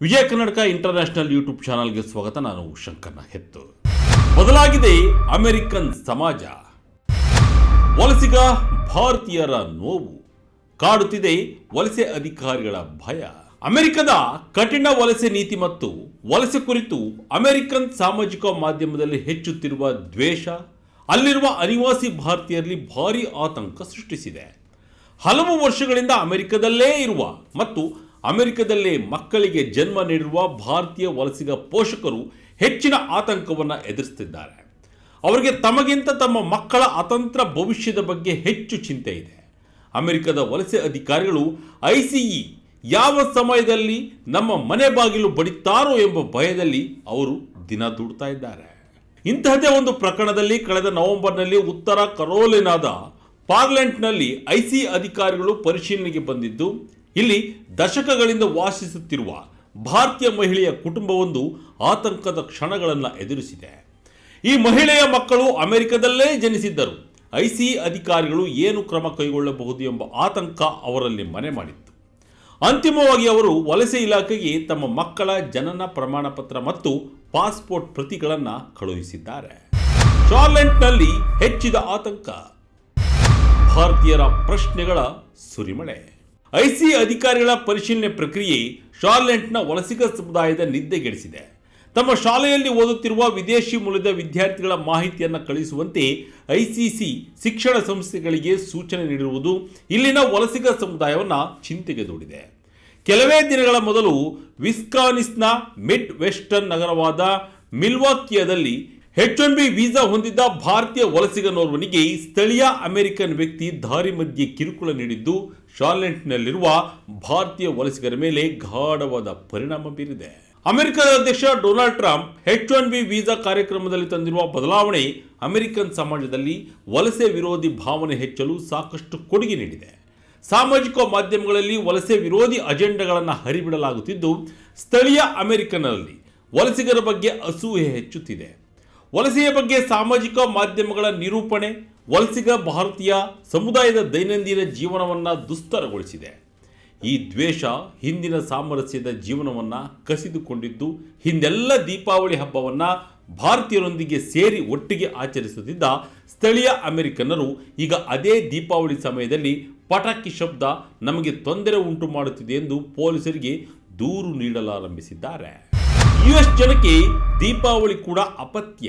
Vijaya Karnataka international YouTube ಚಾನಲ್ಗೆ ಸ್ವಾಗತ. ನಾನು ಶಂಕರ್ನ ಹೆತ್ತು. ಬದಲಾಗಿದೆ ಅಮೆರಿಕನ್ ಸಮಾಜ. ವಲಸಿಗ ಭಾರತೀಯರ ನೋವು. ಕಾಡುತ್ತಿದೆ ವಲಸೆ ಅಧಿಕಾರಿಗಳ ಭಯ. ಅಮೆರಿಕದ ಕಠಿಣ ವಲಸೆ ನೀತಿ ಮತ್ತು ವಲಸೆ ಕುರಿತು ಅಮೆರಿಕನ್ ಸಾಮಾಜಿಕ ಮಾಧ್ಯಮದಲ್ಲಿ ಹೆಚ್ಚುತ್ತಿರುವ ದ್ವೇಷ, ಅಲ್ಲಿರುವ ಅನಿವಾಸಿ ಭಾರತೀಯರಲ್ಲಿ ಭಾರಿ ಆತಂಕ ಸೃಷ್ಟಿಸಿದೆ. ಹಲವು ವರ್ಷಗಳಿಂದ ಅಮೆರಿಕದಲ್ಲೇ ಇರುವ ಮತ್ತು ಅಮೆರಿಕದಲ್ಲೇ ಮಕ್ಕಳಿಗೆ ಜನ್ಮ ನೀಡಿರುವ ಭಾರತೀಯ ವಲಸಿಗ ಪೋಷಕರು ಹೆಚ್ಚಿನ ಆತಂಕವನ್ನು ಎದುರಿಸುತ್ತಿದ್ದಾರೆ ಅವರಿಗೆ ತಮಗಿಂತ ತಮ್ಮ ಮಕ್ಕಳ ಅತಂತ್ರ ಭವಿಷ್ಯದ ಬಗ್ಗೆ ಹೆಚ್ಚು ಚಿಂತೆ ಇದೆ. ಅಮೆರಿಕದ ವಲಸೆ ಅಧಿಕಾರಿಗಳು ಐಸಿಇ ಯಾವ ಸಮಯದಲ್ಲಿ ನಮ್ಮ ಮನೆ ಬಾಗಿಲು ಬಡಿತಾರೋ ಎಂಬ ಭಯದಲ್ಲಿ ಅವರು ದಿನ ದುಡ್ತಾ ಇದ್ದಾರೆ. ಇಂತಹದೇ ಒಂದು ಪ್ರಕರಣದಲ್ಲಿ ಕಳೆದ ನವೆಂಬರ್ನಲ್ಲಿ ಉತ್ತರ ಕರೋಲಿನಾದ ಪಾರ್ಲೆಂಟ್ನಲ್ಲಿ ಐಸಿ ಅಧಿಕಾರಿಗಳು ಪರಿಶೀಲನೆಗೆ ಬಂದಿದ್ದು ಇಲ್ಲಿ ದಶಕಗಳಿಂದ ವಾಸಿಸುತ್ತಿರುವ ಭಾರತೀಯ ಮಹಿಳೆಯ ಕುಟುಂಬವೊಂದು ಆತಂಕದ ಕ್ಷಣಗಳನ್ನು ಎದುರಿಸಿದೆ. ಈ ಮಹಿಳೆಯ ಮಕ್ಕಳು ಅಮೆರಿಕದಲ್ಲೇ ಜನಿಸಿದ್ದರು. ಐಸಿ ಅಧಿಕಾರಿಗಳು ಏನು ಕ್ರಮ ಕೈಗೊಳ್ಳಬಹುದು ಎಂಬ ಆತಂಕ ಅವರಲ್ಲಿ ಮನೆ ಮಾಡಿತ್ತು. ಅಂತಿಮವಾಗಿ ಅವರು ವಲಸೆ ಇಲಾಖೆಗೆ ತಮ್ಮ ಮಕ್ಕಳ ಜನನ ಪ್ರಮಾಣ ಪತ್ರ ಮತ್ತು ಪಾಸ್ಪೋರ್ಟ್ ಪ್ರತಿಗಳನ್ನು ಕಳುಹಿಸಿದ್ದಾರೆ. ಶಾರ್ಲೆಂಟ್ನಲ್ಲಿ ಹೆಚ್ಚಿದ ಆತಂಕ. ಭಾರತೀಯರ ಪ್ರಶ್ನೆಗಳ ಸುರಿಮಳೆ. ಐಸಿ ಅಧಿಕಾರಿಗಳ ಪರಿಶೀಲನೆ ಪ್ರಕ್ರಿಯೆ ಶಾರ್ಲೆಂಟ್ನ ವಲಸಿಗ ಸಮುದಾಯದ ನಿದ್ದೆಗೆಡಿಸಿದೆ. ತಮ್ಮ ಶಾಲೆಯಲ್ಲಿ ಓದುತ್ತಿರುವ ವಿದೇಶಿ ಮೂಲದ ವಿದ್ಯಾರ್ಥಿಗಳ ಮಾಹಿತಿಯನ್ನು ಕಳಿಸುವಂತೆ ಐಸಿಸಿ ಶಿಕ್ಷಣ ಸಂಸ್ಥೆಗಳಿಗೆ ಸೂಚನೆ ನೀಡಿರುವುದು ಇಲ್ಲಿನ ವಲಸಿಗ ಸಮುದಾಯವನ್ನು ಚಿಂತೆಗೆ ದೂಡಿದೆ. ಕೆಲವೇ ದಿನಗಳ ಮೊದಲು ವಿಸ್ಕಾನಿಸ್ನ ಮಿಡ್ ವೆಸ್ಟರ್ನ್ ನಗರವಾದ ಮಿಲ್ವಾಕಿಯಾದಲ್ಲಿ ಎಚ್ ಒನ್ ಬಿ ವೀಸಾ ಹೊಂದಿದ್ದ ಭಾರತೀಯ ವಲಸಿಗನೋರ್ವನಿಗೆ ಸ್ಥಳೀಯ ಅಮೆರಿಕನ್ ವ್ಯಕ್ತಿ ದಾರಿ ಮಧ್ಯೆ ಕಿರುಕುಳ ನೀಡಿದ್ದು, ಶಾರ್ಲೆಂಟ್ನಲ್ಲಿರುವ ಭಾರತೀಯ ವಲಸಿಗರ ಮೇಲೆ ಗಾಢವಾದ ಪರಿಣಾಮ ಬೀರಿದೆ. ಅಮೆರಿಕದ ಅಧ್ಯಕ್ಷ Donald Trump H one B visa ಕಾರ್ಯಕ್ರಮದಲ್ಲಿ ತಂದಿರುವ ಬದಲಾವಣೆ ಅಮೆರಿಕನ್ ಸಮಾಜದಲ್ಲಿ ವಲಸೆ ವಿರೋಧಿ ಭಾವನೆ ಹೆಚ್ಚಲು ಸಾಕಷ್ಟು ಕೊಡುಗೆ ನೀಡಿದೆ. ಸಾಮಾಜಿಕ ಮಾಧ್ಯಮಗಳಲ್ಲಿ ವಲಸೆ ವಿರೋಧಿ ಅಜೆಂಡಾಗಳನ್ನು ಹರಿಬಿಡಲಾಗುತ್ತಿದ್ದು, ಸ್ಥಳೀಯ ಅಮೆರಿಕನ್ನಲ್ಲಿ ವಲಸಿಗರ ಬಗ್ಗೆ ಅಸೂಹೆ ಹೆಚ್ಚುತ್ತಿದೆ. ವಲಸೆಯ ಬಗ್ಗೆ ಸಾಮಾಜಿಕ ಮಾಧ್ಯಮಗಳ ನಿರೂಪಣೆ ವಲಸಿಗ ಭಾರತೀಯ ಸಮುದಾಯದ ದೈನಂದಿನ ಜೀವನವನ್ನು ದುಸ್ತರಗೊಳಿಸಿದೆ. ಈ ದ್ವೇಷ ಹಿಂದಿನ ಸಾಮರಸ್ಯದ ಜೀವನವನ್ನು ಕಸಿದುಕೊಂಡಿದ್ದು, ಹಿಂದೆಲ್ಲ ದೀಪಾವಳಿ ಹಬ್ಬವನ್ನು ಭಾರತೀಯರೊಂದಿಗೆ ಸೇರಿ ಒಟ್ಟಿಗೆ ಆಚರಿಸುತ್ತಿದ್ದ ಸ್ಥಳೀಯ ಅಮೆರಿಕನ್ನರು ಈಗ ಅದೇ ದೀಪಾವಳಿ ಸಮಯದಲ್ಲಿ ಪಟಾಕಿ ಶಬ್ದ ನಮಗೆ ತೊಂದರೆ ಉಂಟು ಮಾಡುತ್ತಿದೆ ಎಂದು ಪೊಲೀಸರಿಗೆ ದೂರು ನೀಡಲಾರಂಭಿಸಿದ್ದಾರೆ. ಯುಎಸ್ ಜನಕ್ಕೆ ದೀಪಾವಳಿ ಕೂಡ ಅಪತ್ಯ.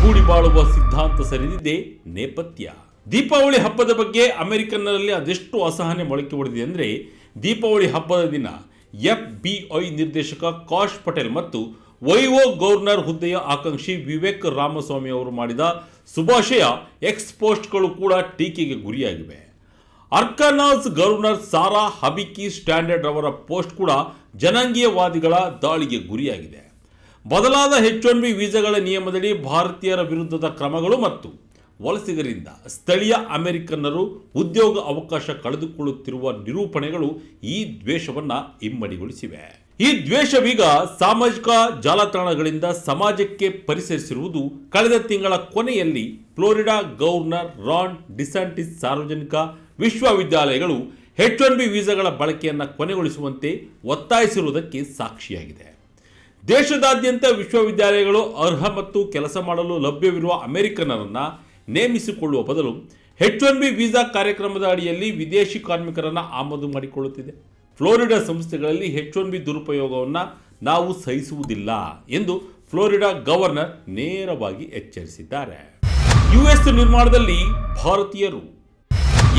ಕೂಡಿ ಬಾಳುವ ಸಿದ್ಧಾಂತ ಸರಿದಿದೆ ನೇಪಥ್ಯ. ದೀಪಾವಳಿ ಹಬ್ಬದ ಬಗ್ಗೆ ಅಮೆರಿಕನ್ನರಲ್ಲಿ ಅದೆಷ್ಟು ಅಸಹನೆ ಮೊಳಕೆ ಹೊಡೆದಿದೆ ಅಂದರೆ, ದೀಪಾವಳಿ ಹಬ್ಬದ ದಿನ ಎಫ್ ಬಿ ಐ ನಿರ್ದೇಶಕ ಕಾಶ್ ಪಟೇಲ್ ಮತ್ತು ವೈಒ ಗವರ್ನರ್ ಹುದ್ದೆಯ ಆಕಾಂಕ್ಷಿ ವಿವೇಕ್ ರಾಮಸ್ವಾಮಿ ಅವರು ಮಾಡಿದ ಶುಭಾಶಯ ಎಕ್ಸ್ ಪೋಸ್ಟ್ಗಳು ಕೂಡ ಟೀಕೆಗೆ ಗುರಿಯಾಗಿವೆ. ಅರ್ಕಾನಾಸ್ ಗವರ್ನರ್ ಸಾರಾ ಹಬಿಕಿ ಸ್ಟ್ಯಾಂಡರ್ಡ್ ಅವರ ಪೋಸ್ಟ್ ಕೂಡ ಜನಾಂಗೀಯವಾದಿಗಳ ದಾಳಿಗೆ ಗುರಿಯಾಗಿದೆ. ಬದಲಾದ ಎಚ್ ಒನ್ ಬಿ ವೀಸಾಗಳ ನಿಯಮದಡಿ ಭಾರತೀಯರ ವಿರುದ್ಧದ ಕ್ರಮಗಳು ಮತ್ತು ವಲಸಿಗರಿಂದ ಸ್ಥಳೀಯ ಅಮೆರಿಕನ್ನರು ಉದ್ಯೋಗ ಅವಕಾಶ ಕಳೆದುಕೊಳ್ಳುತ್ತಿರುವ ನಿರೂಪಣೆಗಳು ಈ ದ್ವೇಷವನ್ನು ಇಮ್ಮಡಿಗೊಳಿಸಿವೆ. ಈ ದ್ವೇಷವೀಗ ಸಾಮಾಜಿಕ ಜಾಲತಾಣಗಳಿಂದ ಸಮಾಜಕ್ಕೆ ಪರಿಸರಿಸಿರುವುದು ಕಳೆದ ತಿಂಗಳ ಕೊನೆಯಲ್ಲಿ ಫ್ಲೋರಿಡಾ ಗವರ್ನರ್ ರಾನ್ ಡಿಸಾಂಟಿಸ್ ಸಾರ್ವಜನಿಕ ವಿಶ್ವವಿದ್ಯಾಲಯಗಳು ಹೆಚ್ ಒನ್ ಬಿ ವೀಸಾಗಳ ಬಳಕೆಯನ್ನು ಕೊನೆಗೊಳಿಸುವಂತೆ ಒತ್ತಾಯಿಸಿರುವುದಕ್ಕೆ ಸಾಕ್ಷಿಯಾಗಿದೆ. ದೇಶದಾದ್ಯಂತ ವಿಶ್ವವಿದ್ಯಾಲಯಗಳು ಅರ್ಹ ಮತ್ತು ಕೆಲಸ ಮಾಡಲು ಲಭ್ಯವಿರುವ ಅಮೆರಿಕನ್ನರನ್ನು ನೇಮಿಸಿಕೊಳ್ಳುವ ಬದಲು ಹೆಚ್ ಒನ್ ಬಿ ವೀಸಾ ಕಾರ್ಯಕ್ರಮದ ಅಡಿಯಲ್ಲಿ ವಿದೇಶಿ ಕಾರ್ಮಿಕರನ್ನು ಆಮದು ಮಾಡಿಕೊಳ್ಳುತ್ತಿದೆ. ಫ್ಲೋರಿಡಾ ಸಂಸ್ಥೆಗಳಲ್ಲಿ ಹೆಚ್ ಒನ್ ಬಿ ದುರುಪಯೋಗವನ್ನು ನಾವು ಸಹಿಸುವುದಿಲ್ಲ ಎಂದು ಫ್ಲೋರಿಡಾ ಗವರ್ನರ್ ನೇರವಾಗಿ ಎಚ್ಚರಿಸಿದ್ದಾರೆ. ಯುಎಸ್ ನಿರ್ಮಾಣದಲ್ಲಿ ಭಾರತೀಯರು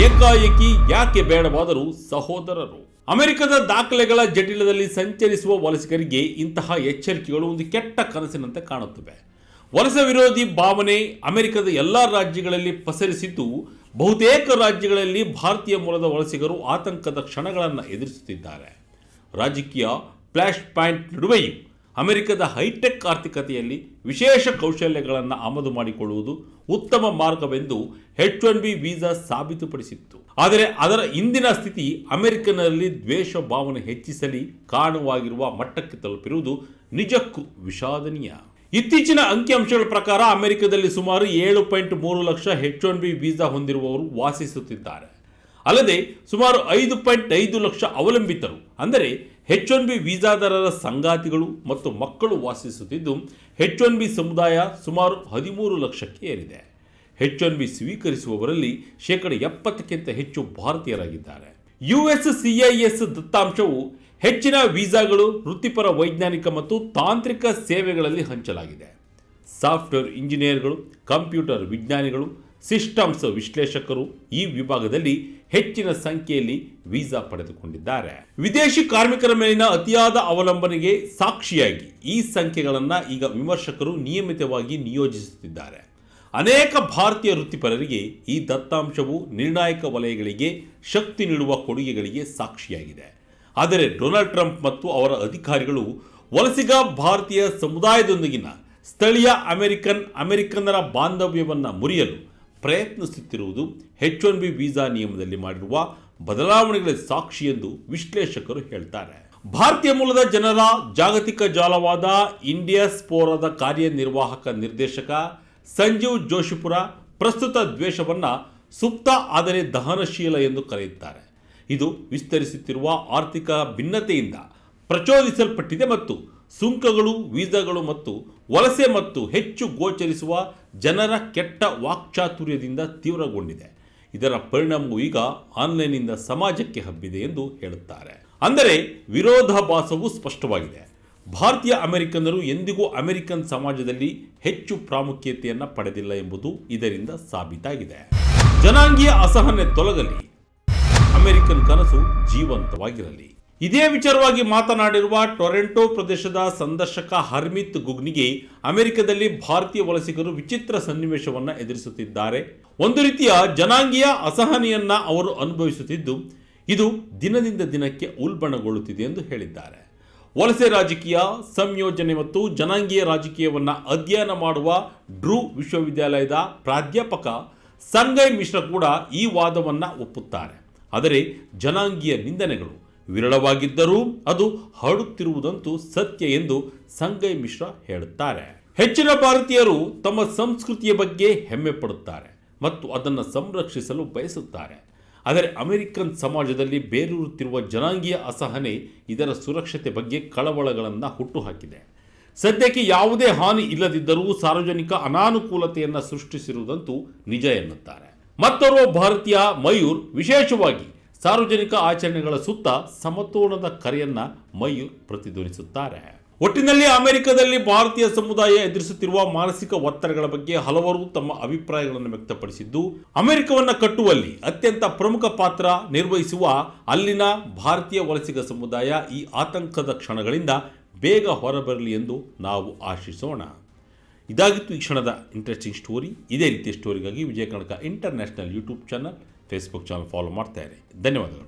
ಏಕಾಏಕಿ ಯಾಕೆ ಬೇಡವಾದರೂ ಸಹೋದರರು? ಅಮೆರಿಕದ ದಾಖಲೆಗಳ ಜಟಿಲದಲ್ಲಿ ಸಂಚರಿಸುವ ವಲಸಿಗರಿಗೆ ಇಂತಹ ಎಚ್ಚರಿಕೆಗಳು ಒಂದು ಕೆಟ್ಟ ಕನಸಿನಂತೆ ಕಾಣುತ್ತವೆ. ವಲಸೆ ವಿರೋಧಿ ಭಾವನೆ ಅಮೆರಿಕದ ಎಲ್ಲ ರಾಜ್ಯಗಳಲ್ಲಿ ಪಸರಿಸಿದ್ದು, ಬಹುತೇಕ ರಾಜ್ಯಗಳಲ್ಲಿ ಭಾರತೀಯ ಮೂಲದ ವಲಸಿಗರು ಆತಂಕದ ಕ್ಷಣಗಳನ್ನು ಎದುರಿಸುತ್ತಿದ್ದಾರೆ. ರಾಜಕೀಯ ಫ್ಲಾಶ್ ಪಾಯಿಂಟ್ ನಡುವೆಯೂ ಅಮೆರಿಕದ ಹೈಟೆಕ್ ಆರ್ಥಿಕತೆಯಲ್ಲಿ ವಿಶೇಷ ಕೌಶಲ್ಯಗಳನ್ನು ಆಮದು ಮಾಡಿಕೊಳ್ಳುವುದು ಉತ್ತಮ ಮಾರ್ಗವೆಂದು ಹೆಚ್ ಒನ್ ಬಿ ವೀಸಾ ಸಾಬೀತುಪಡಿಸಿತ್ತು. ಆದರೆ ಅದರ ಇಂದಿನ ಸ್ಥಿತಿ ಅಮೆರಿಕನಲ್ಲಿ ದ್ವೇಷ ಭಾವನೆ ಹೆಚ್ಚಿಸಲಿ ಕಾರಣವಾಗಿರುವ ಮಟ್ಟಕ್ಕೆ ತಲುಪಿರುವುದು ನಿಜಕ್ಕೂ ವಿಷಾದನೀಯ. ಇತ್ತೀಚಿನ ಅಂಕಿಅಂಶಗಳ ಪ್ರಕಾರ ಅಮೆರಿಕದಲ್ಲಿ ಸುಮಾರು ಏಳು ಪಾಯಿಂಟ್ ಮೂರು lakh H one B visa ಹೊಂದಿರುವವರು ವಾಸಿಸುತ್ತಿದ್ದಾರೆ. ಅಲ್ಲದೆ ಸುಮಾರು ಐದು ಪಾಯಿಂಟ್ ಐದು ಲಕ್ಷ ಅವಲಂಬಿತರು, ಅಂದರೆ ಹೆಚ್ ಒನ್ ಬಿ ವೀಸಾದಾರರ ಸಂಗಾತಿಗಳು ಮತ್ತು ಮಕ್ಕಳು ವಾಸಿಸುತ್ತಿದ್ದು ಹೆಚ್ ಒನ್ ಬಿ ಸಮುದಾಯ ಸುಮಾರು ಹದಿಮೂರು ಲಕ್ಷಕ್ಕೆ ಏರಿದೆ. ಹೆಚ್ ಒನ್ ಬಿ ಸ್ವೀಕರಿಸುವವರಲ್ಲಿ ಶೇಕಡ ಎಪ್ಪತ್ತಕ್ಕಿಂತ ಹೆಚ್ಚು ಭಾರತೀಯರಾಗಿದ್ದಾರೆ. ಯುಎಸ್ ಸಿಐಎಸ್ ದತ್ತಾಂಶವು ಹೆಚ್ಚಿನ ವೀಸಾಗಳು, ವೃತ್ತಿಪರ ವೈಜ್ಞಾನಿಕ ಮತ್ತು ತಾಂತ್ರಿಕ ಸೇವೆಗಳಲ್ಲಿ ಹಂಚಲಾಗಿದೆ. ಸಾಫ್ಟ್ವೇರ್ ಇಂಜಿನಿಯರ್ಗಳು, ಕಂಪ್ಯೂಟರ್ ವಿಜ್ಞಾನಿಗಳು ಸಿಸ್ಟಮ್ಸ್ ವಿಶ್ಲೇಷಕರು ಈ ವಿಭಾಗದಲ್ಲಿ ಹೆಚ್ಚಿನ ಸಂಖ್ಯೆಯಲ್ಲಿ ವೀಸಾ ಪಡೆದುಕೊಂಡಿದ್ದಾರೆ. ವಿದೇಶಿ ಕಾರ್ಮಿಕರ ಮೇಲಿನ ಅತಿಯಾದ ಅವಲಂಬನೆಗೆ ಸಾಕ್ಷಿಯಾಗಿ ಈ ಸಂಖ್ಯೆಗಳನ್ನು ಈಗ ವಿಮರ್ಶಕರು ನಿಯಮಿತವಾಗಿ ನಿಯೋಜಿಸುತ್ತಿದ್ದಾರೆ. ಅನೇಕ ಭಾರತೀಯ ವೃತ್ತಿಪರರಿಗೆ ಈ ದತ್ತಾಂಶವು ನಿರ್ಣಾಯಕ ವಲಯಗಳಿಗೆ ಶಕ್ತಿ ನೀಡುವ ಕೊಡುಗೆಗಳಿಗೆ ಸಾಕ್ಷಿಯಾಗಿದೆ. ಆದರೆ ಡೊನಾಲ್ಡ್ ಟ್ರಂಪ್ ಮತ್ತು ಅವರ ಅಧಿಕಾರಿಗಳು ವಲಸಿಗ ಭಾರತೀಯ ಸಮುದಾಯದೊಂದಿಗಿನ ಸ್ಥಳೀಯ ಅಮೆರಿಕನ್ ಅಮೆರಿಕನ್ನರ ಬಾಂಧವ್ಯವನ್ನು ಮುರಿಯಲು ಪ್ರಯತ್ನಿಸುತ್ತಿರುವುದು ಹೆಚ್ ಒನ್ ಬಿ ವೀಸಾ ನಿಯಮದಲ್ಲಿ ಮಾಡಿರುವ ಬದಲಾವಣೆಗಳ ಸಾಕ್ಷಿ ಎಂದು ವಿಶ್ಲೇಷಕರು ಹೇಳ್ತಾರೆ. ಭಾರತೀಯ ಮೂಲದ ಜನರ ಜಾಗತಿಕ ಜಾಲವಾದ ಇಂಡಿಯಾ ಸ್ಪೋರಾದ ಕಾರ್ಯನಿರ್ವಾಹಕ ನಿರ್ದೇಶಕ ಸಂಜೀವ್ ಜೋಶಿಪುರ ಪ್ರಸ್ತುತ ದ್ವೇಷವನ್ನು ಸುಪ್ತ ಆದರೆ ದಹನಶೀಲ ಎಂದು ಕರೆಯುತ್ತಾರೆ. ಇದು ವಿಸ್ತರಿಸುತ್ತಿರುವ ಆರ್ಥಿಕ ಭಿನ್ನತೆಯಿಂದ ಪ್ರಚೋದಿಸಲ್ಪಟ್ಟಿದೆ ಮತ್ತು ಸುಂಕಗಳು ವೀಸಾಗಳು ಮತ್ತು ವಲಸೆ ಮತ್ತು ಹೆಚ್ಚು ಗೋಚರಿಸುವ ಜನರ ಕೆಟ್ಟ ವಾಕ್ಚಾತುರ್ಯದಿಂದ ತೀವ್ರಗೊಂಡಿದೆ. ಇದರ ಪರಿಣಾಮವು ಈಗ ಆನ್ಲೈನ್ನಿಂದ ಸಮಾಜಕ್ಕೆ ಹಬ್ಬಿದೆ ಎಂದು ಹೇಳುತ್ತಾರೆ. ಅಂದರೆ ವಿರೋಧಾಭಾಸವು ಸ್ಪಷ್ಟವಾಗಿದೆ. ಭಾರತೀಯ ಅಮೆರಿಕನ್ನರು ಎಂದಿಗೂ ಅಮೆರಿಕನ್ ಸಮಾಜದಲ್ಲಿ ಹೆಚ್ಚು ಪ್ರಾಮುಖ್ಯತೆಯನ್ನು ಪಡೆದಿಲ್ಲ ಎಂಬುದು ಇದರಿಂದ ಸಾಬೀತಾಗಿದೆ. ಜನಾಂಗೀಯ ಅಸಹನೆ ತೊಲಗಲಿ. ಅಮೆರಿಕನ್ ಕನಸು ಜೀವಂತವಾಗಿರಲಿ. ಇದೇ ವಿಚಾರವಾಗಿ ಮಾತನಾಡಿರುವ ಟೊರೆಂಟೋ ಪ್ರದೇಶದ ಸಂದರ್ಶಕ ಹರ್ಮಿತ್ ಗುಗ್ನಿಗೆ ಅಮೆರಿಕದಲ್ಲಿ ಭಾರತೀಯ ವಲಸಿಗರು ವಿಚಿತ್ರ ಸನ್ನಿವೇಶವನ್ನು ಎದುರಿಸುತ್ತಿದ್ದಾರೆ. ಒಂದು ರೀತಿಯ ಜನಾಂಗೀಯ ಅಸಹನೆಯನ್ನ ಅವರು ಅನುಭವಿಸುತ್ತಿದ್ದು, ಇದು ದಿನದಿಂದ ದಿನಕ್ಕೆ ಉಲ್ಬಣಗೊಳ್ಳುತ್ತಿದೆ ಎಂದು ಹೇಳಿದ್ದಾರೆ. ವಲಸೆ ರಾಜಕೀಯ, ಸಂಯೋಜನೆ ಮತ್ತು ಜನಾಂಗೀಯ ರಾಜಕೀಯವನ್ನು ಅಧ್ಯಯನ ಮಾಡುವ ಡ್ರೂ ವಿಶ್ವವಿದ್ಯಾಲಯದ ಪ್ರಾಧ್ಯಾಪಕ ಸಂಗಯ್ ಮಿಶ್ರಾ ಕೂಡ ಈ ವಾದವನ್ನು ಒಪ್ಪುತ್ತಾರೆ. ಆದರೆ ಜನಾಂಗೀಯ ನಿಂದನೆಗಳು ವಿರಳವಾಗಿದ್ದರೂ ಅದು ಹರಡುತ್ತಿರುವುದಂತೂ ಸತ್ಯ ಎಂದು ಸಂಗಯ್ ಮಿಶ್ರಾ ಹೇಳುತ್ತಾರೆ. ಹೆಚ್ಚಿನ ಭಾರತೀಯರು ತಮ್ಮ ಸಂಸ್ಕೃತಿಯ ಬಗ್ಗೆ ಹೆಮ್ಮೆ ಪಡುತ್ತಾರೆ ಮತ್ತು ಅದನ್ನು ಸಂರಕ್ಷಿಸಲು ಬಯಸುತ್ತಾರೆ. ಆದರೆ ಅಮೆರಿಕನ್ ಸಮಾಜದಲ್ಲಿ ಬೇರೂರುತ್ತಿರುವ ಜನಾಂಗೀಯ ಅಸಹನೆ ಇದರ ಸುರಕ್ಷತೆ ಬಗ್ಗೆ ಕಳವಳಗಳನ್ನು ಹುಟ್ಟುಹಾಕಿದೆ. ಸದ್ಯಕ್ಕೆ ಯಾವುದೇ ಹಾನಿ ಇಲ್ಲದಿದ್ದರೂ ಸಾರ್ವಜನಿಕ ಅನಾನುಕೂಲತೆಯನ್ನು ಸೃಷ್ಟಿಸಿರುವುದಂತೂ ನಿಜ ಎನ್ನುತ್ತಾರೆ. ಮತ್ತೊರ್ವ ಭಾರತೀಯ ಮಯೂರ್ ವಿಶೇಷವಾಗಿ ಸಾರ್ವಜನಿಕ ಆಚರಣೆಗಳ ಸುತ್ತ ಸಮತೋಲನದ ಕರೆಯನ್ನ ಮಯೂರ್ ಪ್ರತಿಧ್ವನಿಸುತ್ತಾರೆ. ಒಟ್ಟಿನಲ್ಲಿ ಅಮೆರಿಕದಲ್ಲಿ ಭಾರತೀಯ ಸಮುದಾಯ ಎದುರಿಸುತ್ತಿರುವ ಮಾನಸಿಕ ಒತ್ತಡಗಳ ಬಗ್ಗೆ ಹಲವರು ತಮ್ಮ ಅಭಿಪ್ರಾಯಗಳನ್ನು ವ್ಯಕ್ತಪಡಿಸಿದ್ದು, ಅಮೆರಿಕವನ್ನು ಕಟ್ಟುವಲ್ಲಿ ಅತ್ಯಂತ ಪ್ರಮುಖ ಪಾತ್ರ ನಿರ್ವಹಿಸುವ ಅಲ್ಲಿನ ಭಾರತೀಯ ವಲಸಿಗ ಸಮುದಾಯ ಈ ಆತಂಕದ ಕ್ಷಣಗಳಿಂದ ಬೇಗ ಹೊರಬರಲಿ ಎಂದು ನಾವು ಆಶಿಸೋಣ. ಇದಾಗಿತ್ತು ಈ ಕ್ಷಣದ ಇಂಟ್ರೆಸ್ಟಿಂಗ್ ಸ್ಟೋರಿ. ಇದೇ ರೀತಿಯ ಸ್ಟೋರಿಗಾಗಿ Vijaya Kanaka international YouTube channel Facebook channel follow ಮಾಡ್ತಾ ಇರಿ. ಧನ್ಯವಾದಗಳು.